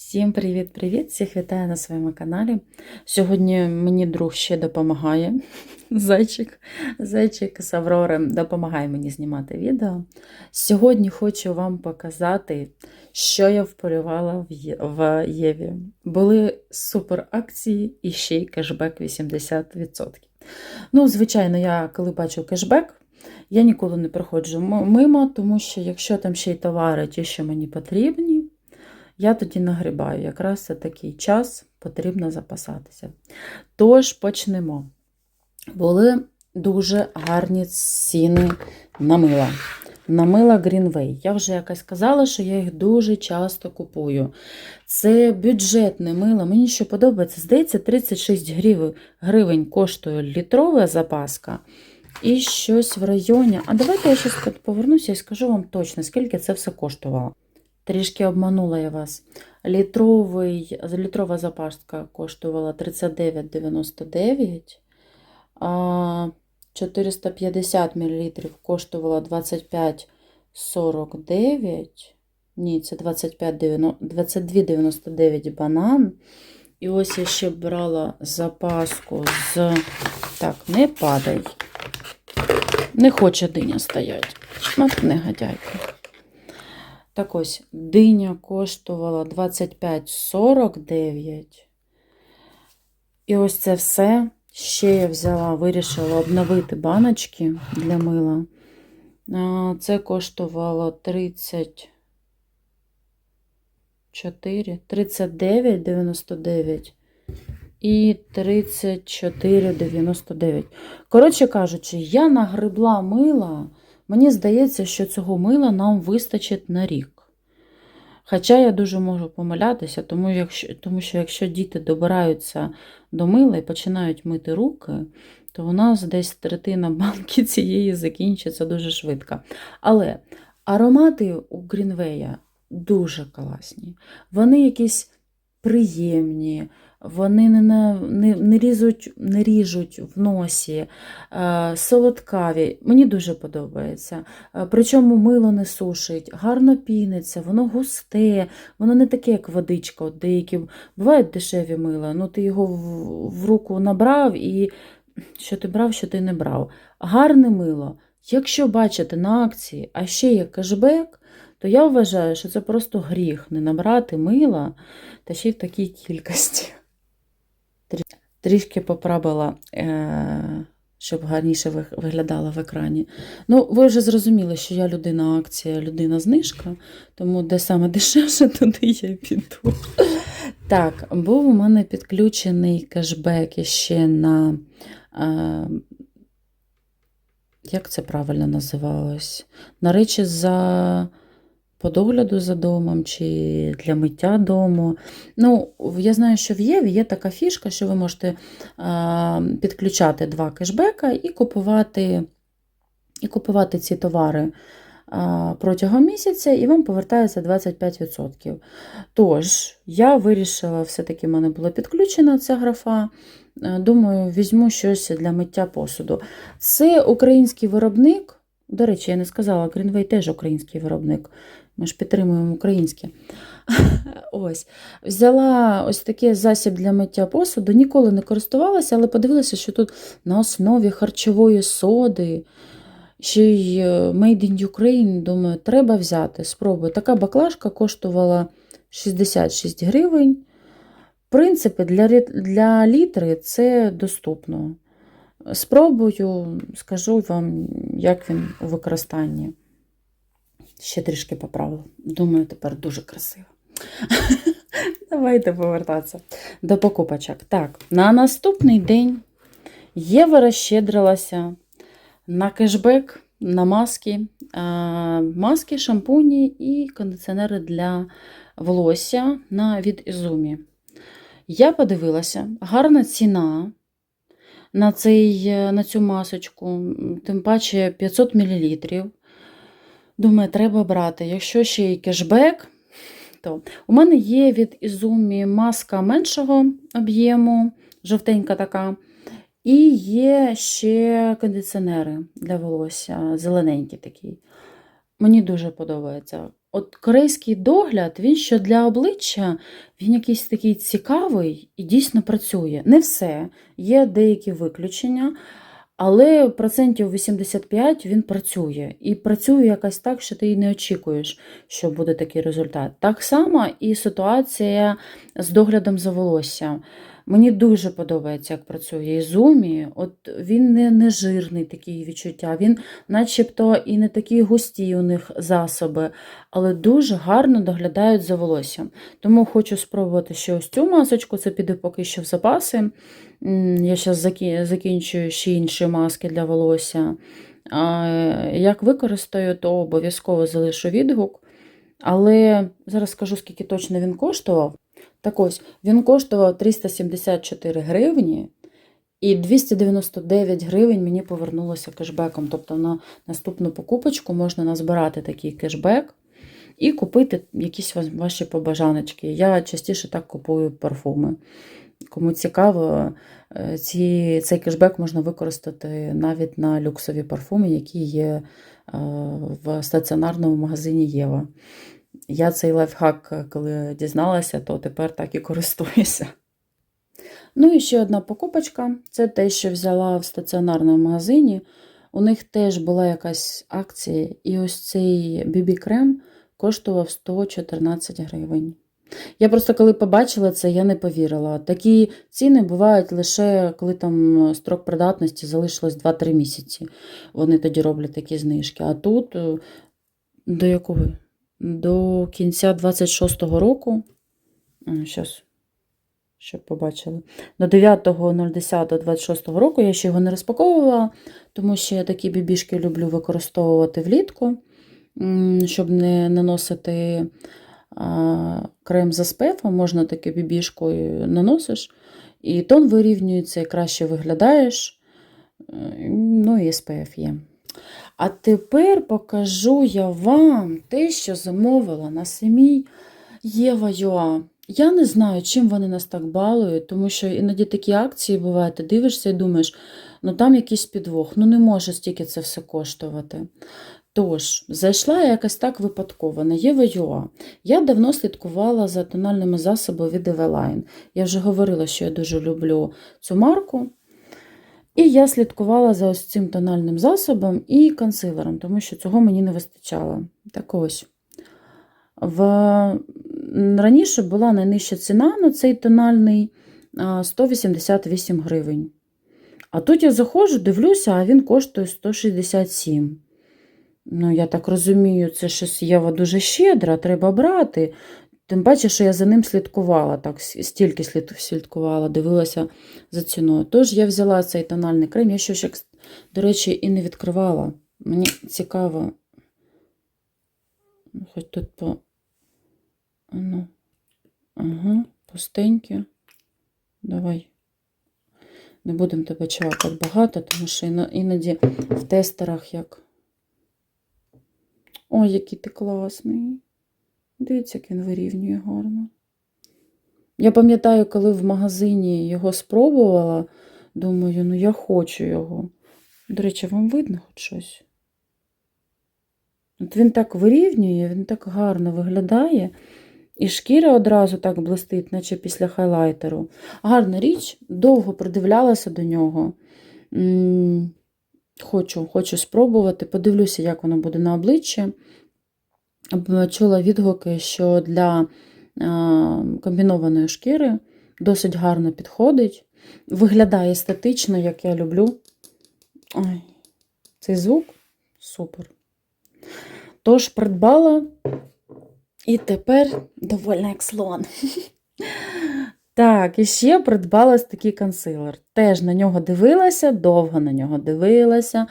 Всім привіт-привіт! Всіх вітаю на своєму каналі. Сьогодні мені друг ще допомагає. Зайчик, зайчик з Аврори допомагає мені знімати відео. Сьогодні хочу вам показати, що я вполювала в Єві. Були супер акції і ще й кешбек 80%. Ну, звичайно, я коли бачу кешбек, я ніколи не проходжу мимо, тому що якщо там ще й товари, ті, що мені потрібні, я тоді нагрібаю. Якраз це такий час потрібно запасатися. Тож почнемо. Були дуже гарні ціни на мила. На мила Greenway. Я вже якось казала, що я їх дуже часто купую. Це бюджетне мило. Мені що подобається, здається, 36 гривень, коштує літрова запаска. І щось в районі. А давайте я зараз повернуся і скажу вам точно, скільки це все коштувало. Трішки обманула я вас. Літровий, літрова запаска коштувала 39,99, а 450 мл коштувала 25,49. Ні, це 22,99 банан. І ось я ще брала запаску з. Так, не падай. Не хоче диня стоять. От негодяйка. Так ось, диня коштувала 25,49. І ось це все. Ще я взяла, вирішила обновити баночки для мила. Це коштувало 34, 39,99 і 34,99. Коротше кажучи, я нагребла мила. Мені здається, що цього мила нам вистачить на рік. Хоча я дуже можу помилятися, тому, якщо, тому що якщо діти добираються до мила і починають мити руки, то у нас десь третина банки цієї закінчиться дуже швидко. Але аромати у Грінвея дуже класні. Вони якісь приємні, вони не, не, не, різуть, не ріжуть в носі, е, солодкаві. Мені дуже подобається. Е, Причому мило не сушить, гарно піниться, воно густе, воно не таке, як водичка. От деякі бувають дешеві мила. Ну, ти його в, в руку набрав і що ти брав, що ти не брав. Гарне мило. Якщо бачите на акції, а ще є кешбек, то я вважаю, що це просто гріх не набрати мила та ще й в такій кількості. Трі- Трішки поправила, е, щоб гарніше виглядала в екрані. Ну, ви вже зрозуміли, що я людина акція, людина знижка, тому де саме дешевше, туди я піду. Так, був у мене підключений кешбек ще на. Е, як це правильно називалось? На речі, за по догляду за домом чи для миття дому. Ну, я знаю, що в Єві є така фішка, що ви можете підключати два кешбека і купувати, і купувати ці товари протягом місяця, і вам повертається 25%. Тож, я вирішила, все-таки в мене була підключена ця графа. Е, Думаю, візьму щось для миття посуду. Це український виробник. До речі, я не сказала, Greenway теж український виробник. Ми ж підтримуємо українське. Ось. Взяла ось такий засіб для миття посуду, ніколи не користувалася, але подивилася, що тут на основі харчової соди, ще й е, Made in Ukraine, думаю, треба взяти, спробую. Така баклажка коштувала 66 гривень. В принципі, для, для літри це доступно. Спробую, скажу вам, як він у використанні. Ще трішки поправила. Думаю, тепер дуже красиво. Давайте повертатися до покупочок. Так, на наступний день Єва розщедрилася на кешбек, на маски, маски, шампуні і кондиціонери для волосся на від Ізумі. Я подивилася, гарна ціна на, цей, на цю масочку, тим паче 500 мл. Думаю, треба брати. Якщо ще й кешбек, то у мене є від Ізумі маска меншого об'єму, жовтенька така. І є ще кондиціонери для волосся, зелененький такий. Мені дуже подобається. от корейський догляд, він що для обличчя, він якийсь такий цікавий і дійсно працює. Не все, є деякі виключення, але процентів 85 він працює. І працює якось так, що ти і не очікуєш, що буде такий результат. Так само і ситуація з доглядом за волоссям. Мені дуже подобається, як працює Ізумі. От він не, не жирний такий відчуття, він начебто і не такі густі у них засоби, але дуже гарно доглядають за волоссям. Тому хочу спробувати ще ось цю масочку, це піде поки що в запаси. Я зараз закінчую ще інші маски для волосся. Як використаю, то обов'язково залишу відгук. Але зараз скажу, скільки точно він коштував. Так ось, він коштував 374 гривні, і 299 гривень мені повернулося кешбеком. Тобто на наступну покупочку можна назбирати такий кешбек і купити якісь ваші побажаночки. Я частіше так купую парфуми. Кому цікаво, е, ці, цей кешбек можна використати навіть на люксові парфуми, які є е, в стаціонарному магазині Єва. Я цей лайфхак, коли дізналася, то тепер так і користуюся. Ну і ще одна покупочка це те, що взяла в стаціонарному магазині. У них теж була якась акція, і ось цей BB-крем коштував 114 гривень. Я просто коли побачила це, я не повірила. Такі ціни бувають лише коли там строк придатності залишилось 2-3 місяці. Вони тоді роблять такі знижки. А тут е, до якого? До кінця 26-го року. Зараз, щоб побачили. До 9.010.26 року я ще його не розпаковувала, тому що я такі бібішки люблю використовувати влітку, щоб не наносити крем з SPF, можна таке бібішкою наносиш, і тон вирівнюється, і краще виглядаєш. Е, Ну і SPF є. А тепер покажу я вам те, що замовила на самій Єва Юа. Я не знаю, чим вони нас так балують, тому що іноді такі акції бувають, ти дивишся і думаєш, ну там якийсь підвох, ну не може стільки це все коштувати. Тож, зайшла я якось так випадково на Єва Юа. Я давно слідкувала за тональними засобами від Eveline. Я вже говорила, що я дуже люблю цю марку. І я слідкувала за ось цим тональним засобом і консилером, тому що цього мені не вистачало. Так ось. В... Раніше була найнижча ціна на цей тональний 188 гривень. А тут я заходжу, дивлюся, а він коштує 167. Ну, я так розумію, це щось Єва дуже щедра, треба брати. Тим паче, що я за ним слідкувала, так, стільки слідкувала, дивилася за ціною. Тож я взяла цей тональний крем, я ще, як- до речі, і не відкривала. Мені цікаво. Ну, Хоч тут по. Ну. Ага, пустеньке. Давай. Не будемо тебе чавкати багато, тому що іноді в тестерах як. Ой, який ти класний. Дивіться, як він вирівнює гарно. Я пам'ятаю, коли в магазині його спробувала, думаю, ну я хочу його. До речі, вам видно хоч щось? От він так вирівнює, він так гарно виглядає. І шкіра одразу так блистить, наче після хайлайтеру. Гарна річ, довго придивлялася до нього. Хочу, хочу спробувати. Подивлюся, як воно буде на обличчі. Чула відгуки, що для комбінованої шкіри досить гарно підходить. Виглядає естетично, як я люблю. Ой, цей звук супер. Тож придбала, і тепер довольна як слон. Так, і ще придбалась такий консилер. Теж на нього дивилася, довго на нього дивилася.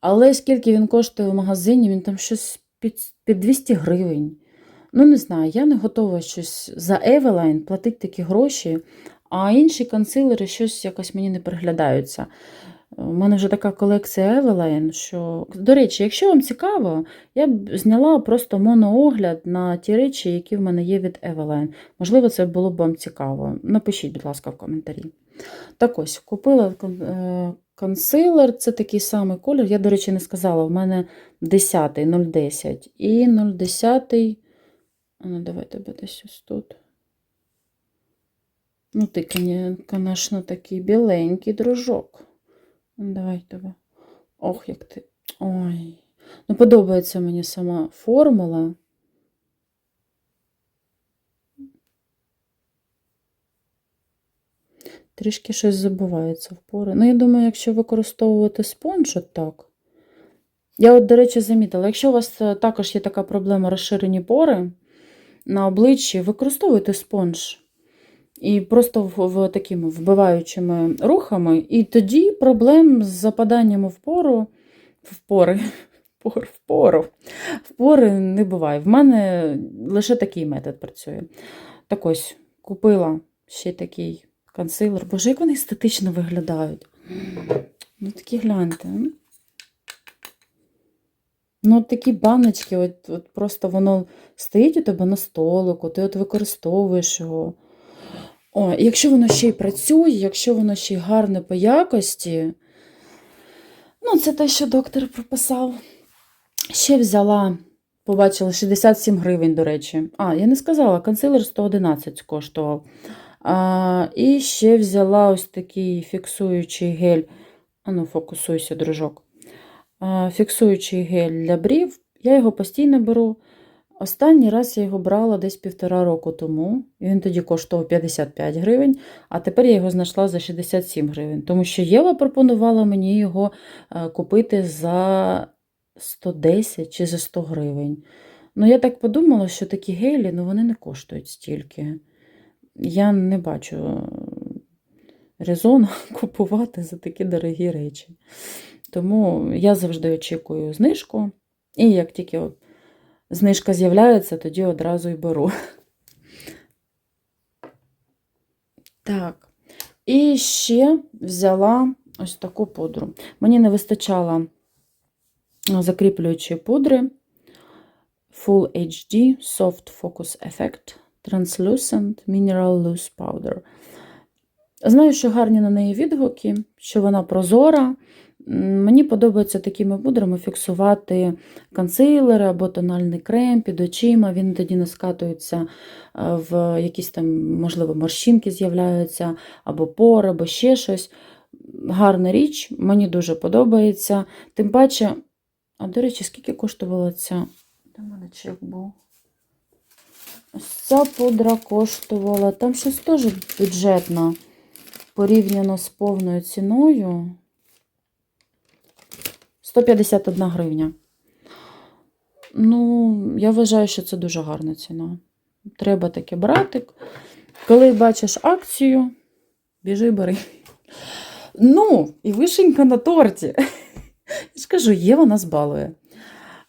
Але скільки він коштує в магазині, він там щось під, під 200 гривень. Ну, не знаю, я не готова щось за Евелайн платити такі гроші, а інші консилери щось якось мені не приглядаються. У мене вже така колекція Евелайн, що, до речі, якщо вам цікаво, я б зняла просто моноогляд на ті речі, які в мене є від Евелайн. Можливо, це було б вам цікаво. Напишіть, будь ласка, в коментарі. Так ось, купила е, консилер, це такий самий колір. Я, до речі, не сказала, в мене 10 010 і 010. А ну, давай тебе десь ось тут. Ну, ти, звісно, такий біленький дружок. Ну, Давай тебе. Ох, як ти. Ой. Ну, подобається мені сама формула. Трішки щось забувається в пори. Ну, я думаю, якщо використовувати спонж, от так. Я, от, до речі, замітила, якщо у вас е, також є така проблема розширені пори на обличчі, використовуйте спонж. І просто в, в такими вбиваючими рухами, і тоді проблем з западанням в пору, в пори, пор, в пору, не буває. В мене лише такий метод працює. Так ось, купила ще такий консилер. Боже, як вони естетично виглядають. Ну, такі гляньте. Ну, такі баночки, от, от просто воно стоїть у тебе на столику, ти от використовуєш його. О, якщо воно ще й працює, якщо воно ще й гарне по якості, ну, це те, що доктор прописав. Ще взяла, побачила 67 гривень, до речі. А, я не сказала, консилер 111 коштував. А, і ще взяла ось такий фіксуючий гель. Ану, фокусуйся, дружок. А, фіксуючий гель для брів. Я його постійно беру. Останній раз я його брала десь півтора року тому. Він тоді коштував 55 гривень, а тепер я його знайшла за 67 гривень. Тому що Єва пропонувала мені його е, купити за 110 чи за 100 гривень. Ну, я так подумала, що такі гелі ну, вони не коштують стільки. Я не бачу е, резону купувати за такі дорогі речі. Тому я завжди очікую знижку. І як тільки знижка з'являється, тоді одразу й беру. Так. І ще взяла ось таку пудру. Мені не вистачало закріплюючої пудри Full HD Soft Focus Effect Translucent Mineral Loose Powder. Знаю, що гарні на неї відгуки, що вона прозора. Мені подобається такими пудрами фіксувати консилери або тональний крем під очима. Він тоді не скатується е, в якісь там, можливо, морщинки з'являються, або пори, або ще щось. Гарна річ, мені дуже подобається. Тим паче, а до речі, скільки коштувала ця? Де мене чек був? Ось Ця пудра коштувала, там щось теж бюджетно порівняно з повною ціною. 151 гривня. Ну, я вважаю, що це дуже гарна ціна. Треба таке брати. Коли бачиш акцію, біжи бери. Ну, і вишенька на торті. Я ж кажу, Єва нас балує.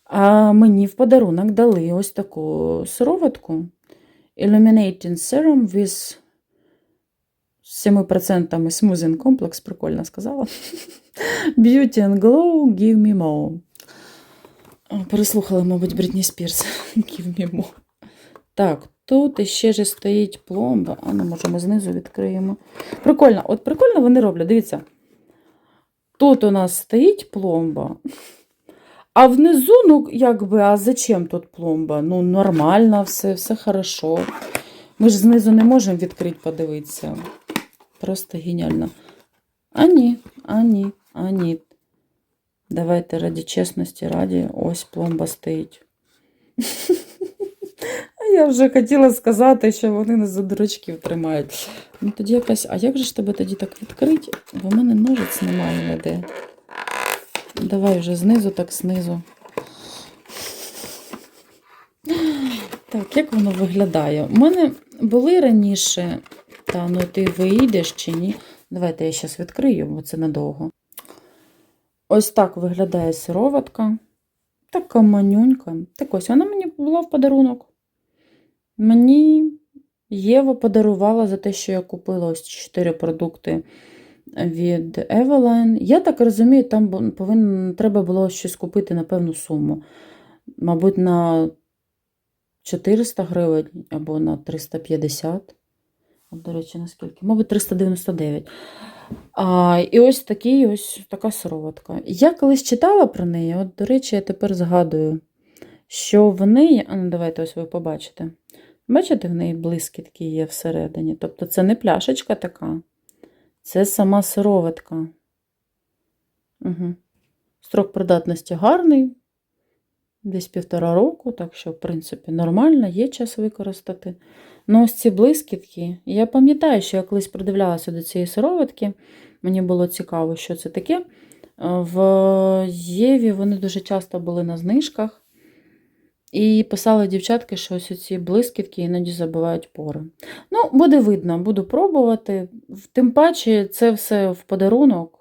А мені в подарунок дали ось таку сироватку. Illuminating Serum with 7% Smoothing Complex, прикольно сказала. Beauty and Glow, Give Me More. Переслухала, мабуть, Брітні Спірс. Give me more. Так, тут іще ж стоїть пломба. А ну, може, ми знизу відкриємо. Прикольно, от прикольно вони роблять, дивіться. Тут у нас стоїть пломба. А внизу, ну, якби, а зачем тут пломба? Ну, нормально все, все хорошо. Ми ж знизу не можемо відкрити, подивитися. Просто геніально. А ні, а ні, а ні. Давайте раді чесності, раді, ось пломба стоїть. А я вже хотіла сказати, що вони нас за дурачків тримають. Ну тоді якась, а як же ж тебе тоді так відкрити? Бо в мене ножиць немає ніде. Давай вже знизу, так знизу. Так, як воно виглядає? У мене були раніше, та ну ти вийдеш чи ні. Давайте я зараз відкрию, бо це надовго. Ось так виглядає сироватка. Така манюнька. Так ось вона мені була в подарунок. Мені Єва подарувала за те, що я купила ось 4 продукти від Eveline. Я так розумію, там бу- треба було щось купити на певну суму. Мабуть, на 400 гривень або на 350. От, До речі, наскільки? Мабуть, 399. А, і ось такий, ось така сироватка. Я колись читала про неї, от, до речі, я тепер згадую, що в неї, ну давайте ось ви побачите. Бачите, в неї блискітки є всередині. Тобто це не пляшечка така, це сама сироватка. Угу. Строк придатності гарний, десь півтора року, так що, в принципі, нормально, є час використати. Ну, ось ці блискітки. Я пам'ятаю, що я колись придивлялася до цієї сироватки. Мені було цікаво, що це таке. Е, В Єві вони дуже часто були на знижках. І писали дівчатки, що ось ці блискітки іноді забивають пори. Ну, буде видно, буду пробувати. Тим паче, це все в подарунок.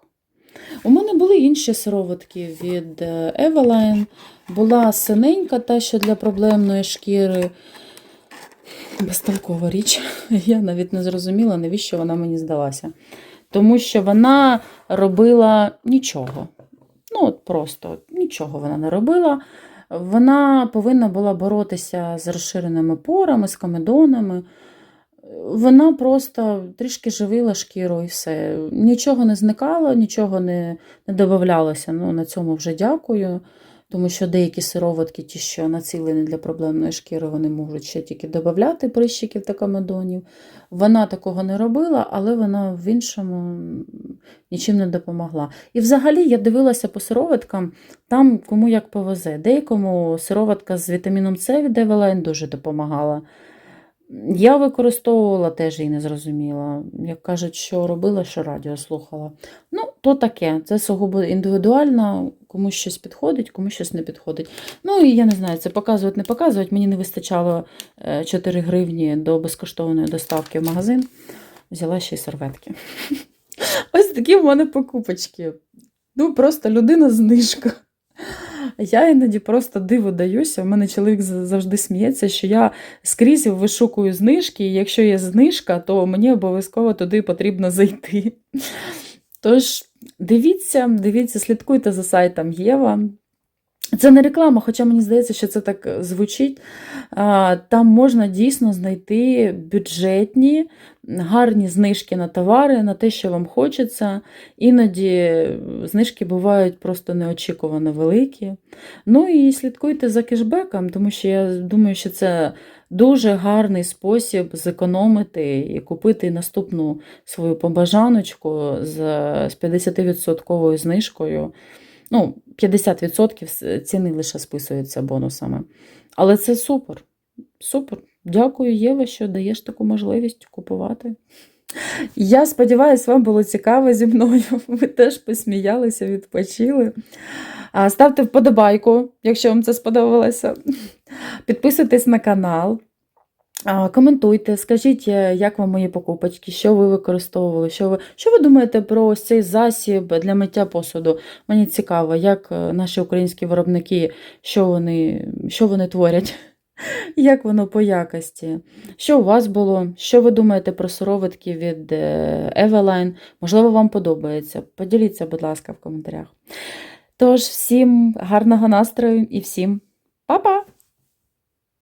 У мене були інші сироватки від е, Eveline. Була синенька, та що для проблемної шкіри. Безтолкова річ. Я навіть не зрозуміла, навіщо вона мені здалася. Тому що вона робила нічого. Ну, от просто нічого вона не робила. Вона повинна була боротися з розширеними порами, з комедонами. Вона просто трішки живила шкіру і все. Нічого не зникало, нічого не, не додавалося. Ну, на цьому вже дякую. Тому що деякі сироватки, ті, що націлені для проблемної шкіри, вони можуть ще тільки додати прищиків та комедонів. Вона такого не робила, але вона в іншому нічим не допомогла. І взагалі я дивилася по сироваткам, там кому як повезе. Деякому сироватка з вітаміном С від Евелайн дуже допомагала. Я використовувала теж і не зрозуміла. Як кажуть, що робила, що радіо слухала. Ну, то таке. Це сугубо індивідуально, комусь щось підходить, комусь щось не підходить. Ну, і я не знаю, це показувати, не показувати. Мені не вистачало е, 4 гривні до безкоштовної доставки в магазин. Взяла ще й серветки. Ось такі в мене покупочки. Ну, просто людина знижка. Я іноді просто диво даюся. У мене чоловік завжди сміється, що я скрізь вишукую знижки, і якщо є знижка, то мені обов'язково туди потрібно зайти. Тож, дивіться, дивіться, слідкуйте за сайтом Єва. Це не реклама, хоча мені здається, що це так е, звучить. Там можна дійсно знайти бюджетні, гарні знижки на товари, на те, що вам хочеться. Іноді е, знижки бувають просто неочікувано великі. Ну і слідкуйте за кешбеком, тому що я думаю, що це дуже гарний спосіб зекономити і купити наступну свою побажаночку з з 50% знижкою. Ну, 50% ціни лише списуються бонусами. Але це супер. Супер. Дякую, Єва, що даєш таку можливість купувати. Я сподіваюся, вам було цікаво зі мною. Ви теж посміялися, відпочили. Ставте вподобайку, якщо вам це сподобалося. Підписуйтесь на канал. Коментуйте, скажіть, е, як вам мої покупочки, що ви використовували, що ви, що ви думаєте про ось цей засіб для миття посуду? Мені цікаво, як е, наші українські виробники, що вони, що вони творять, як воно по якості, що у вас було, що ви думаєте про сироватки від е, Eveline? Можливо, вам подобається. Поділіться, будь ласка, в коментарях. Тож, всім гарного настрою і всім па-па!